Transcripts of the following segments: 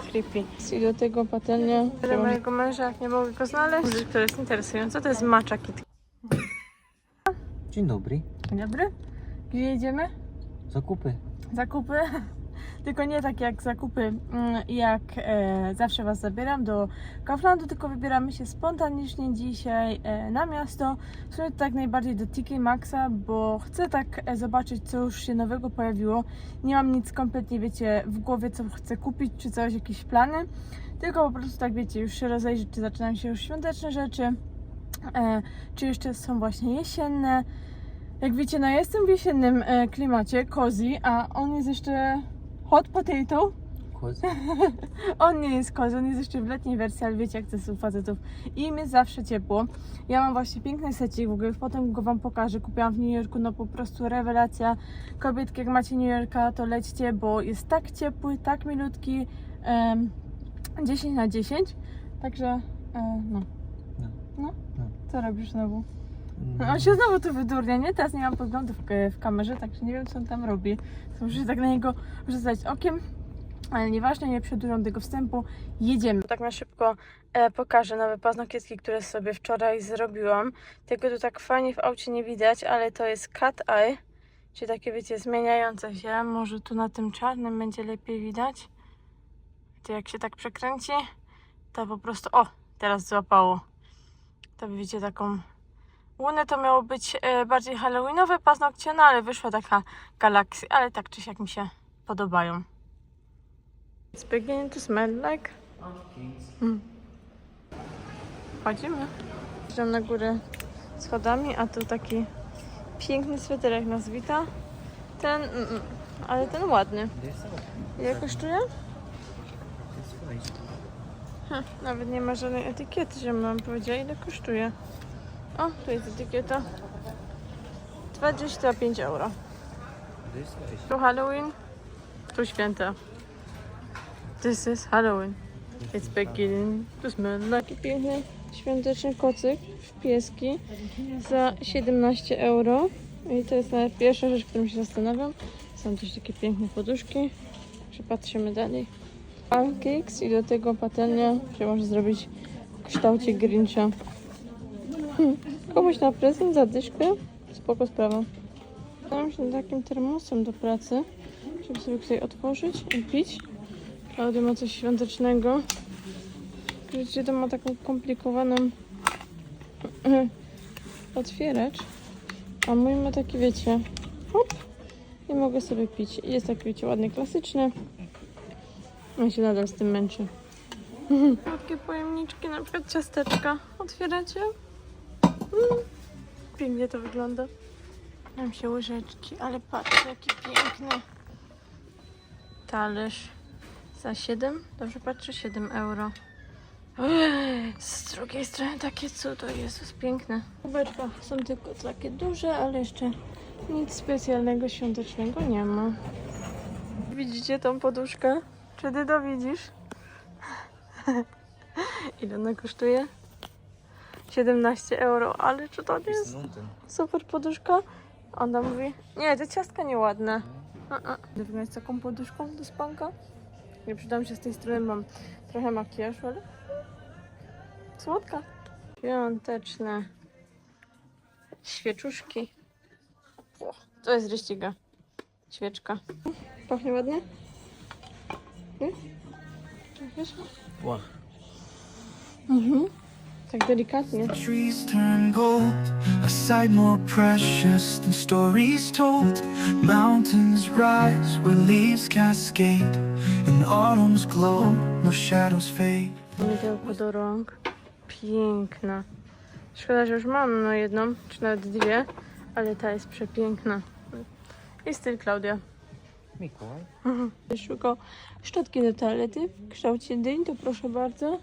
creepy. I do tego patelnia dla mojego męża, jak nie mogę go znaleźć, które jest interesujące, to jest matcha kit. Dzień dobry. Dzień dobry. Gdzie jedziemy? Zakupy. Zakupy. Tylko nie tak jak zakupy, mm, jak e, zawsze Was zabieram do Kauflandu, tylko wybieramy się spontanicznie dzisiaj e, na miasto. W sumie tak najbardziej do TK Maxa, bo chcę tak e, zobaczyć, co już się nowego pojawiło. Nie mam nic kompletnie, wiecie, w głowie, co chcę kupić, czy coś, jakieś plany. Tylko po prostu tak, wiecie, już się rozejrzeć, czy zaczynają się już świąteczne rzeczy, czy jeszcze są właśnie jesienne. Jak wiecie, no jestem w jesiennym klimacie, cozy, a on jest jeszcze hot potato. Kozy. On nie jest cozy, on jest jeszcze w letniej wersji, ale wiecie jak to jest u facetów. I im jest zawsze ciepło. Ja mam właśnie piękny secik, w ogóle potem go wam pokażę. Kupiłam w New Yorku, no po prostu rewelacja. Kobietki, jak macie New Yorka, to lećcie, bo jest tak ciepły, tak milutki. em, 10 na 10. Także, e, no. No. No? No. Co robisz znowu? Mm, On się znowu tu wydurnia, nie? Teraz nie mam podglądu w, w kamerze, także nie wiem co on tam robi. To muszę tak na niego rzucać okiem. Ale nieważne, nie przedłużam tego wstępu. Jedziemy. Tak na szybko e, pokażę nowe paznokietki, które sobie wczoraj zrobiłam. Tego tu tak fajnie w aucie nie widać, ale to jest cat eye. Czyli takie, wiecie, zmieniające się. Może tu na tym czarnym będzie lepiej widać. To jak się tak przekręci, to po prostu... O! Teraz złapało. To widzicie taką Łunę to miało być e, bardziej halloweenowe paznokcie, no ale wyszła taka galaksja, ale tak czy siak mi się podobają. It's beginning to smell like. Mm. Chodzimy. Idziemy na górę schodami, a tu taki piękny sweterek nas wita. Ten, mm, mm, ale ten ładny. Ile kosztuje? Hm, nawet nie ma żadnej etykiety, że mam powiedziała ile kosztuje. O, tu jest etykieta. 25 euro. Tu Halloween, tu święta. This is Halloween. It's beginning to smell like piękny świąteczny kocyk w pieski za 17 euro. I to jest nawet pierwsza rzecz, którą się zastanawiam. Są też takie piękne poduszki. Przepatrzymy dalej. Pancakes i do tego patelnia, że może zrobić w kształcie Grincha. Komuś na prezent, za dyszkę, spoko sprawa. Dałam się takim termosem do pracy, żeby sobie tutaj otworzyć i pić. Klaudia ma coś świątecznego. Widzicie, to ma taką komplikowaną otwieracz. A mój ma taki, wiecie, hop, i mogę sobie pić. Jest taki, wiecie, ładny, klasyczny. On się nadal z tym męczy. Takie pojemniczki, na przykład ciasteczka. Otwieracie? Pięknie to wygląda. Mam się łyżeczki, ale patrzcie jaki piękny talerz. Za 7? Dobrze patrzę, 7 euro. Z drugiej strony takie cudo, Jezus, piękne. Kubeczka są tylko takie duże, ale jeszcze nic specjalnego świątecznego nie ma. Widzicie tą poduszkę? Czy ty to widzisz? Ile ona kosztuje? 17 euro, ale czy to nie jest super poduszka? Ona mówi, nie, te ciastka nieładne. Wyglądać z taką poduszką do spanka? Nie przydam się z tej strony, mam trochę makijażu, ale słodka. Świąteczne świeczuszki. O, to jest ryściga. Świeczka. Pachnie ładnie? Nie? Wiesz? Ła. Mhm. Tak delikatnie. Trees turn gold, a sight more precious than stories told. Mountains rise where leaves cascade, and autumn's glow, no shadows fade. Do rąk. Piękna. Szkoda, że już mam no jedną, czy nawet dwie, ale ta jest przepiękna. I styl Klaudia. Mikołaj. Szukał szczotki do toalety w kształcie dyń, to proszę bardzo.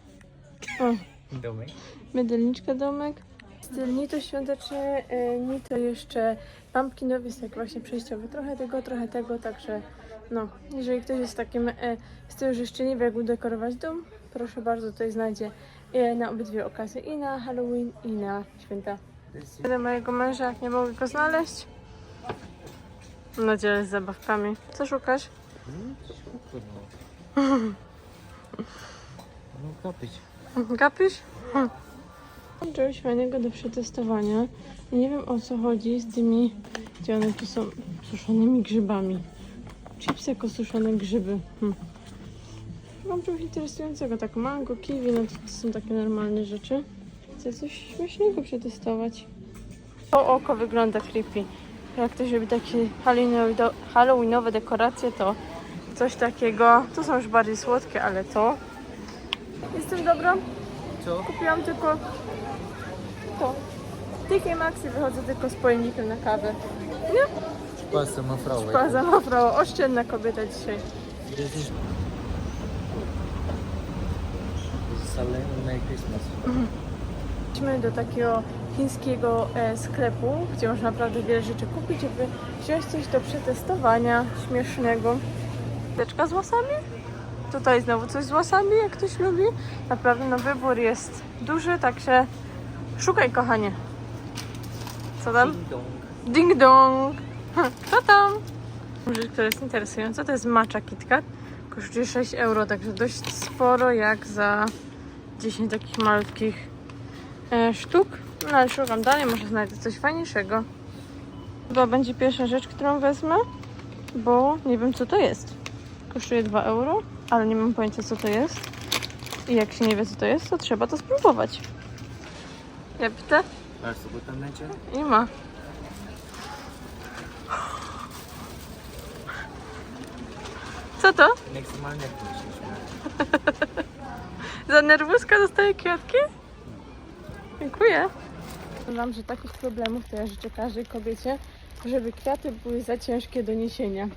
O, Domek. mydelniczka domek. Styl ni to świąteczny, e, ni to jeszcze pumpkinowy, jest tak właśnie przejściowy. Trochę tego, trochę tego, także no, jeżeli ktoś jest w takim e, stylu, że jeszcze nie wie jak udekorować dom, proszę bardzo, tutaj znajdzie e, na obydwie okazje, i na Halloween, i na święta. Tyle mojego męża, jak nie mogę go znaleźć. Na dziele z zabawkami. Co szukasz? Kapić. Gapisz? Hm. Mam czegoś fajnego do przetestowania. Nie wiem o co chodzi z tymi, gdzie one tu są, suszonymi grzybami. Chips jako suszone grzyby. Hm. Mam coś interesującego, tak mango, kiwi, no to, to są takie normalne rzeczy. Chcę coś śmiesznego przetestować. To oko wygląda creepy. Jak ktoś robi takie halloweenowe- halloweenowe dekoracje, to coś takiego. To są już bardziej słodkie, ale to. Jestem dobra. Co? Kupiłam tylko to. TK Maxi wychodzę tylko z pojemnikiem na kawę. Pasta ma frau. Baza ma prawo, oszczędna kobieta dzisiaj. Salem Merry Christmas. Idźmy do takiego chińskiego e, sklepu, gdzie można naprawdę wiele rzeczy kupić, żeby wziąć coś do przetestowania śmiesznego. Teczka z łosami? Tutaj znowu coś z łosami, jak ktoś lubi. Naprawdę no wybór jest duży, także szukaj kochanie. Co tam? Ding dong. Ding dong! Co tam? Rzecz, która jest interesująca, to jest matcha KitKat. Kosztuje 6 euro, także dość sporo jak za 10 takich malutkich e, sztuk. No ale szukam dalej, może znajdę coś fajniejszego. Chyba będzie pierwsza rzecz, którą wezmę, bo nie wiem co to jest. Kosztuje 2 euro, ale nie mam pojęcia co to jest. I jak się nie wie co to jest, to trzeba to spróbować. Jepte Masz sobie tam będzie? i ma. Co to? Maksymalnie jak myślisz. Za nerwuska dostaję kwiatki? Dziękuję. Wam, że takich problemów to ja życzę każdej kobiecie, żeby kwiaty były za ciężkie do niesienia.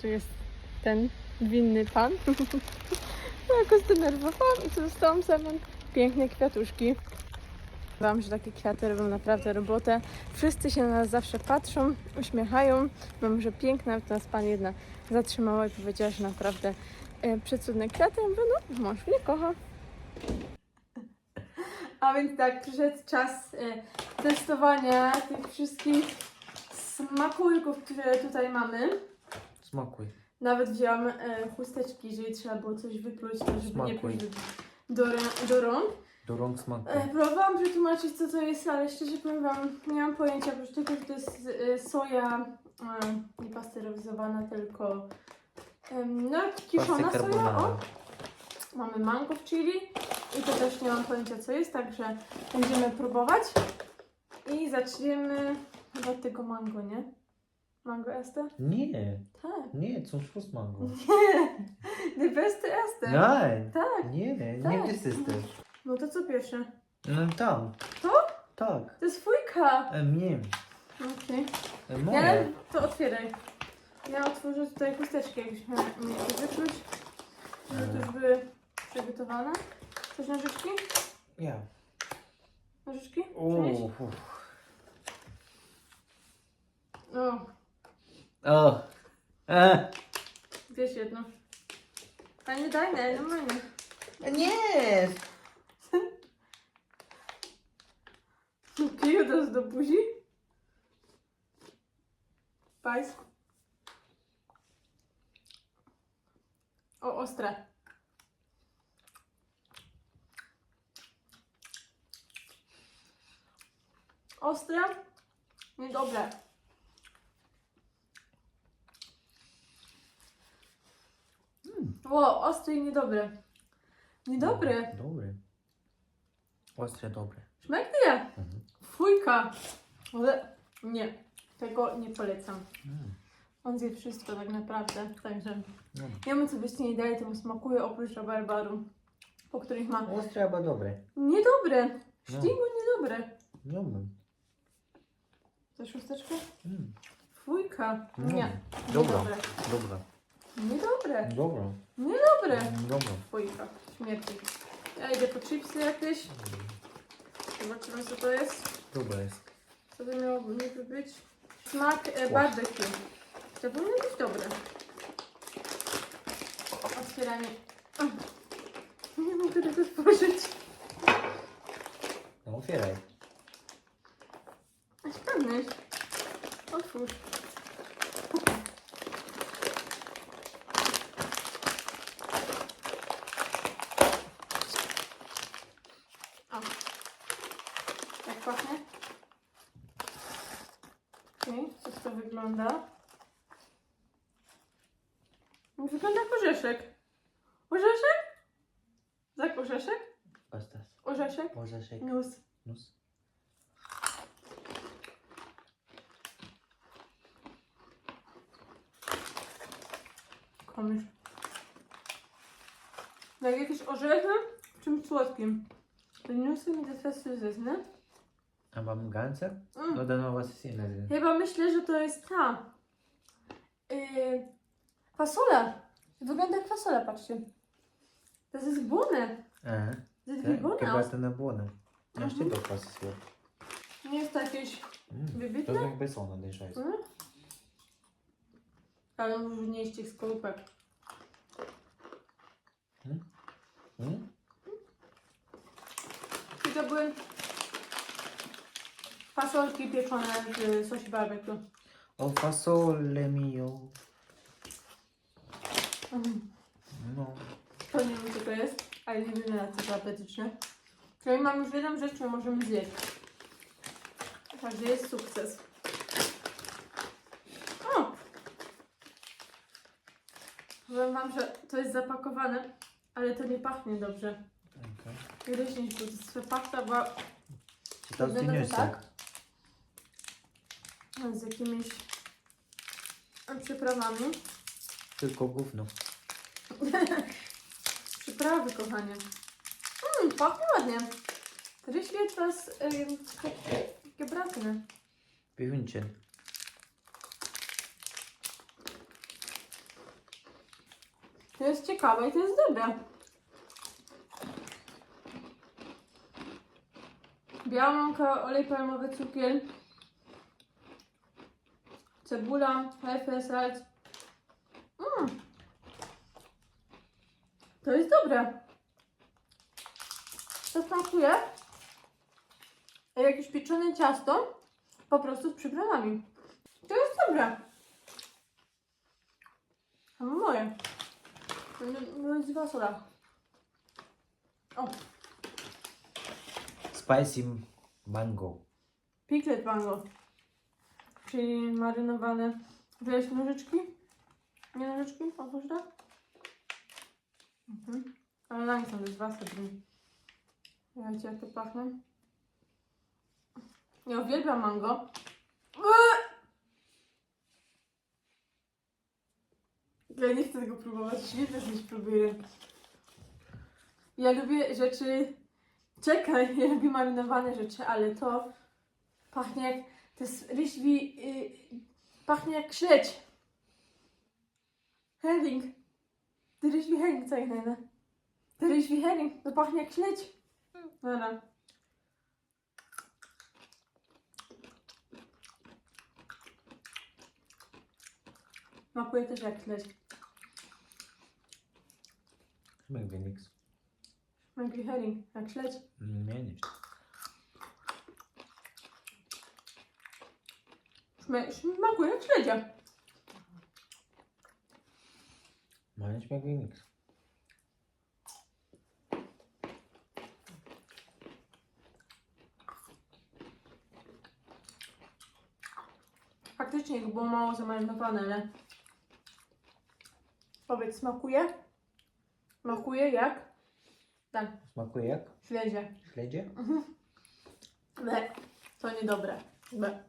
Tu jest ten winny pan. No, Jakoś zdenerwowałam i tu dostałam same piękne kwiatuszki. Wam, że takie kwiaty robią naprawdę robotę. Wszyscy się na nas zawsze patrzą, uśmiechają. Mam, że piękna, to nas pani jedna zatrzymała i powiedziała, że naprawdę e, przecudne kwiaty. Ja mówię, no, mąż mnie kocha. A więc tak, przyszedł czas e, testowania tych wszystkich smakołyków, które tutaj mamy. Smakuj. Nawet wzięłam e, chusteczki, jeżeli trzeba było coś wypluć, to żeby nie Smakuj. pluć do, rę- do rąk. Do rąk smakuj. E, próbowałam przetłumaczyć, co to jest, ale szczerze powiem Wam, nie mam pojęcia, oprócz tego, że to jest e, soja e, nie pasteryzowana, tylko em, no, kiszona Pasty soja. O, carbonara. Mamy mango w chili i to też nie mam pojęcia, co jest, także będziemy próbować. I zaczniemy chyba od tego mango, nie? Mango este? Nie, Tak. nie, zum Schluss mango. The beste este. Nein. Tak. Nie, nie Tak. jest też. No to co pierwsze? No tam. To? Tak. To jest fujka. E, nie. Okej. E, Ja moje. to otwieraj. Ja otworzę tutaj chusteczki, jakbyśmy mieli to wykluć. Żeby to już były przygotowane. Chcesz nożyczki? Ja. Nożyczki? O, Przynieś? uf. O, o. E. wiesz jedno. A nie daj, nie, normalnie. Nie. Kij od razu do buzi. Pajs. O, ostre. Ostre? Niedobre. Ło, ostre i niedobre. Niedobre. Dobry. Ostre, dobre. Szmeknie. Mhm. Fujka. Ale nie, tego nie polecam. Mm. On zje wszystko tak naprawdę, także No. wiem co byście nie dali, temu smakuje oprócz rabarbaru, po których ma Ostre, albo dobre. niedobre, No. śligu niedobre. Dobre. Za szósteczkę? Mm. Fujka. Mm. Nie, Dobra. niedobre. Dobra. Niedobre, Dobra. niedobre. Dobra. Fujka, śmierci. Ja idę po chipsy jakieś. Zobaczymy co to jest. Dobra jest. Co to miałoby niby być? Smak e, barbecue. To powinno być dobre. Otwieranie. O, Nie mogę tego otworzyć. No otwieraj. Aż pewność. Otwórz. Pachnie. Okej, okay, jak to wygląda? Wygląda jak orzeszek. Orzeszek? Tak, orzeszek? Ostas. Orzeszek? Orzeszek. Nus. Nus. Komisz. Jak jakieś orzechy w czymś słodkim. To nusy mi to teraz nie? A mam gancer? Mm. No dano was jest inna. Chyba myślę, że to jest ta. Yy, fasola. Wygląda jak fasola, patrzcie. To jest błonę. Aha. To jest chyba to na błonę. Mhm. Aż ty to pasuje. Nie jest to jakieś... Mm. Wybitne? To jakby są nadejrzające. Mm? Ale może nie z tych skorupek. Mm? I to były fasolki pieczone w sosie barbecue. O fasole mio. Mhm. No. To nie wiem co to jest, ale nie wiem na co to apetyczne. Czyli mam już jedną rzecz, którą możemy zjeść. Także jest sukces. O! Powiem wam, że to jest zapakowane, ale to nie pachnie dobrze. Okay. Ryżnik, to jest pachta była to zginiesz to tak? Z jakimiś przyprawami. Tylko gówno. Przyprawy, kochanie. Mmm, pachnie ładnie. To jest ym, takie bratne. To jest ciekawe i to jest dobre. Biała mąka, olej palmowy, cukier, cebula, hefe, salt. Mm. To jest dobre. To smakuje jak jakieś pieczone ciasto, po prostu z przyprawami. To jest dobre. A moje. Jest fasola. O, Spicy mango. piglet mango. Czyli marynowane. Wziąłeś nożyczki? Nie nożyczki? Otwórz to. Mhm. Ale na nie są też dwa brzmi. Wiecie jak to pachnie? Ja uwielbiam mango. Ja nie chcę tego próbować. Nie też nie spróbuję. Ja lubię rzeczy... Czekaj, ja lubię marynowane rzeczy, ale to pachnie jak... To jest ryżwi... Yy, pachnie jak śledź. Herring. To ryżwi herring, najdę? To ryżwi herring, to pachnie jak śledź. Dobra. Smakuje też jak śledź. Smak Phoenix. Maggie herring, jak śledź. Nie, nie. Smakuje jak śledzia. Ma nie smak Phoenix. Faktycznie było mało zamarynowane, ale... Powiedz, smakuje? Smakuje jak? Tak, Smakuje jak? śledzie. Śledzie? Ble. To niedobre. Ble.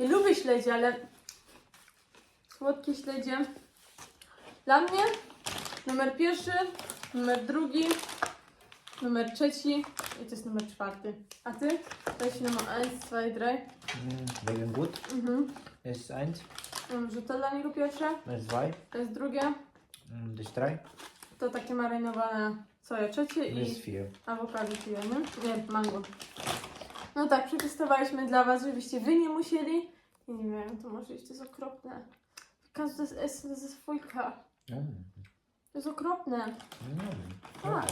Ja lubię śledzie, ale słodkie śledzie dla mnie numer pierwszy, numer drugi, numer trzeci i to jest numer czwarty. A ty? To jest numer 1, 2, 3. Mm, wegen gut. Mhm. Das ist eins. Mm, Że to dla niego pierwsze, Das ist zwei. to jest drugie, Mm, Das ist drei. to takie marynowane soja trzecie Das i ist vier. awokado nie? Nie, mango. No tak, przetestowaliśmy dla Was, żebyście Wy nie musieli. Ja nie wiem, to może iść, to jest okropne. Das essen? Das ist Fulka. Mm. To jest okropne. Mm. Tak.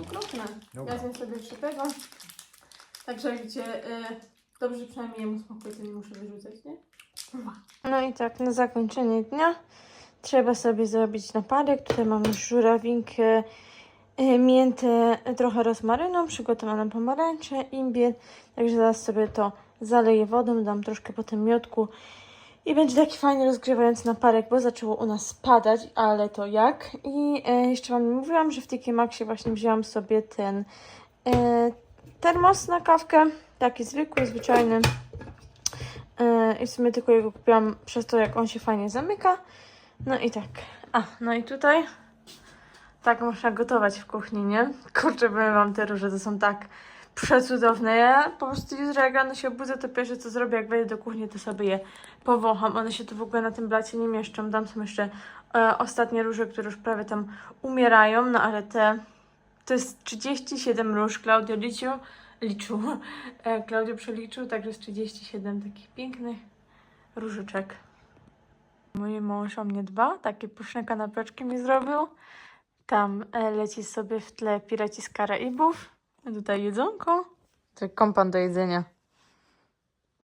Okropne. Dobra. Ja zjem sobie jeszcze tego. Także jak wiecie, y, dobrze przynajmniej jemu smakuje, to nie muszę wyrzucać, nie? No i tak, na zakończenie dnia trzeba sobie zrobić napadek. Tutaj mam już żurawinkę e, mięty trochę rozmaryną, przygotowane pomarańcze, imbier. Także zaraz sobie to zaleję wodą, dam troszkę potem miodku i będzie taki fajnie rozgrzewający naparek, bo zaczęło u nas padać, ale to jak. I e, jeszcze Wam mówiłam, że w TK Maxie właśnie wzięłam sobie ten e, termos na kawkę, taki zwykły, zwyczajny. I w sumie tylko jego kupiłam przez to, jak on się fajnie zamyka. No i tak. A, no i tutaj tak można gotować w kuchni, nie? Kurczę, powiem wam te róże, to są tak przecudowne. Ja po prostu jutro jak rano się obudzę, to pierwsze co zrobię, jak wejdę do kuchni, to sobie je powącham. One się tu w ogóle na tym blacie nie mieszczą. Dam są jeszcze e, ostatnie róże, które już prawie tam umierają, no ale te... To jest 37 róż, Klaudio liczył, liczył, e, Klaudio przeliczył, także jest 37 takich pięknych różyczek. Mój mąż o mnie dba, takie pyszne kanapeczki mi zrobił. Tam e, leci sobie w tle Piraci z Karaibów. Tutaj jedzonko. To kompan do jedzenia.